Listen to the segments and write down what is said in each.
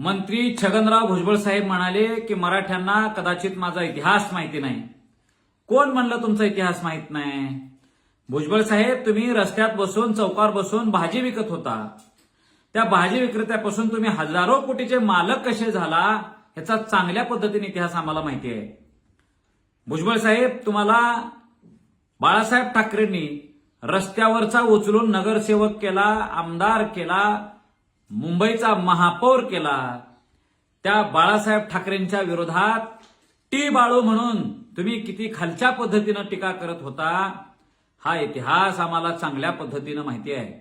मंत्री छगनराव भुजबळ साहेब म्हणाले की मराठ्यांना कदाचित माझा इतिहास माहिती नाही. कोण म्हणलं तुमचा इतिहास माहीत नाही? भुजबळ साहेब तुम्ही रस्त्यात बसून चौकार बसून भाजी विकत होता. त्या भाजी विक्रेत्यापासून तुम्ही हजारो कोटीचे मालक कसे झाला ह्याचा चांगल्या पद्धतीने इतिहास आम्हाला माहिती आहे. भुजबळ साहेब तुम्हाला बाळासाहेब ठाकरेंनी रस्त्यावरचा उचलून नगरसेवक केला आमदार केला मुंबईचा महापौर केला. त्या बाळासाहेब ठाकरेंच्या विरोधात टी बाळू म्हणून तुम्ही किती खालच्या पद्धतीनं टीका करत होता हा इतिहास आम्हाला चांगल्या पद्धतीनं माहिती आहे.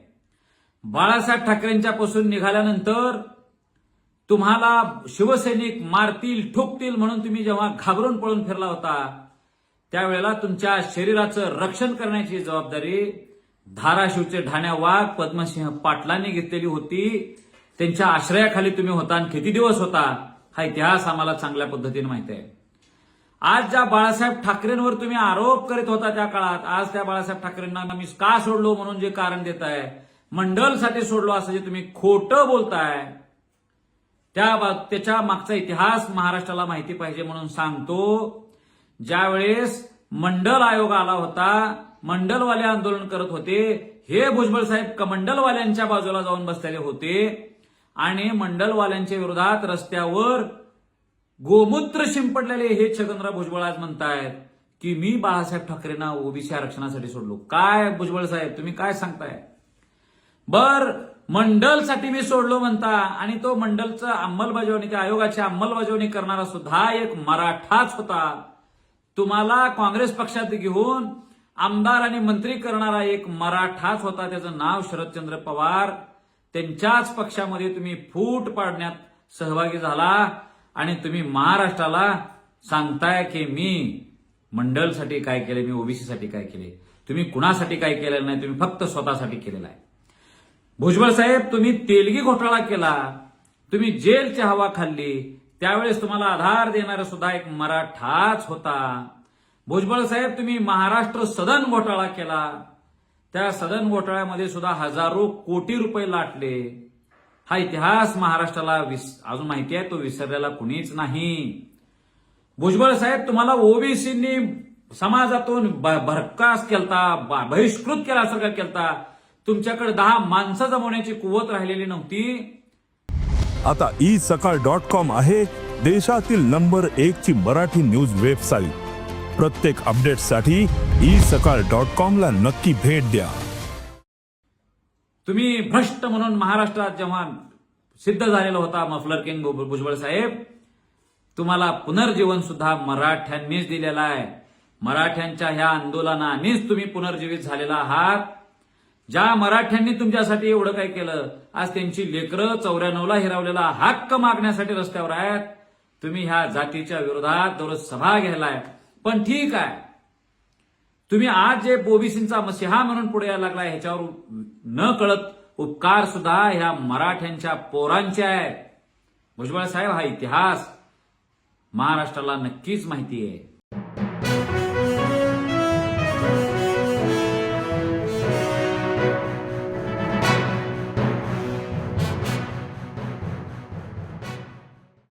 बाळासाहेब ठाकरेंच्या पासून निघाल्यानंतर तुम्हाला शिवसैनिक मारतील ठोकतील म्हणून तुम्ही जेव्हा घाबरून पळून फिरला होता त्यावेळेला तुमच्या शरीराचं रक्षण करण्याची जबाबदारी धाराशिवचे ढाण्या वाघ पद्मसिंह पाटलांनी घेतलेली होती. त्यांच्या आश्रयाखाली तुम्ही होता आणि किती दिवस होता? हा इतिहास आम्हाला चांगल्या पद्धतीने माहिती आहे. आज ज्या बाळासाहेब ठाकरेंवर तुम्ही आरोप करीत होता त्या काळात आज त्या बाळासाहेब ठाकरेंना मी का सोडलो म्हणून जे कारण देत आहे? मंडलसाठी सोडलो असं जे तुम्ही खोटं बोलताय त्या त्याच्या मागचा इतिहास महाराष्ट्राला माहिती पाहिजे म्हणून सांगतो. ज्यावेळेस मंडल आयोग आला होता मंडलवाले आंदोलन करत होते. हे भुजबळ साहेब कमंडलवाल्यांच्या मंडलवाल्यांच्या बाजूला जाऊन बसलेले होते. आणि मंडलवाल्यांच्या विरोधात रस्त्यावर गोमूत्र शिंपडलेले हे छगनराव भुजबळ आज म्हणतायत की मी बाळासाहेब ठाकरेंना ओबीसी आरक्षणासाठी सोडलो. काय भुजबळ साहेब तुम्ही काय सांगताय? बर मंडलसाठी मी सोडलो म्हणता आणि तो मंडलचं अंमलबजावणी त्या आयोगाची अंमलबजावणी करणारा सुद्धा एक मराठाच होता. तुम्हाला काँग्रेस पक्षात घेऊन आमदार आणि मंत्री करणारा एक मराठाच होता. त्याचं नाव शरदचंद्र पवार. त्यांच्याच पक्षामध्ये तुम्ही फूट पाडण्यात सहभागी झाला आणि तुम्ही महाराष्ट्राला सांगताय की मी मंडलसाठी काय केले मी ओबीसीसाठी काय केले तुम्ही कुणासाठी काय केलेलं नाही तुम्ही फक्त स्वतःसाठी केलेलं आहे. भुजबळ साहेब तुम्ही तेलगी घोटाळा केला. तुम्ही जेलची हवा खाल्ली. त्यावेळेस तुम्हाला आधार देणारा सुद्धा एक मराठाच होता. भुजबळ साहेब तुम्ही महाराष्ट्र सदन घोटाळा केला. त्या सदन घोटाळ्यामध्ये सुद्धा हजारो कोटी रुपये लाटले. हा इतिहास महाराष्ट्राला विस- अजून माहिती आहे तो विसरलेला कुणीच नाही. भुजबळ साहेब तुम्हाला ओबीसींनी समाजातून ब- भरकास केलता बहिष्कृत केल्यासारखा केलता. तुमच्याकडे दहा माणसं जमवण्याची कुवत राहिलेली नव्हती. आता ई सकाळ डॉट कॉम आहे देशातील नंबर एक ची मराठी न्यूज वेबसाईट. प्रत्येक अपडेटसाठी ई सकाळ डॉट कॉम ला नक्की भेट द्या. तुम्ही भ्रष्ट म्हणून महाराष्ट्रात जेव्हा सिद्ध झालेला होता मफलर किंग भुजबळ साहेब तुम्हाला पुनर्जीवन सुद्धा मराठ्यांनीच दिलेलं आहे. मराठ्यांच्या ह्या आंदोलनानेच तुम्ही पुनर्जीवित झालेला आहात. ज्या मराठ्यांनी तुमच्यासाठी एवढं काय केलं आज त्यांची लेकरं चौऱ्याण्णवला हिरावलेला हक्क मागण्यासाठी रस्त्यावर आहेत. तुम्ही ह्या जातीच्या विरोधात दररोज सभा घ्यायलाय पण ठीक आहे. तुम्ही आज जे बोबीसींचा मसिहा म्हणून पुढे यायला लागलाय ह्याच्यावर न कळत उपकार सुद्धा ह्या मराठ्यांच्या पोरांचे आहेत. भुजबळ साहेब हा इतिहास महाराष्ट्राला नक्कीच माहिती आहे.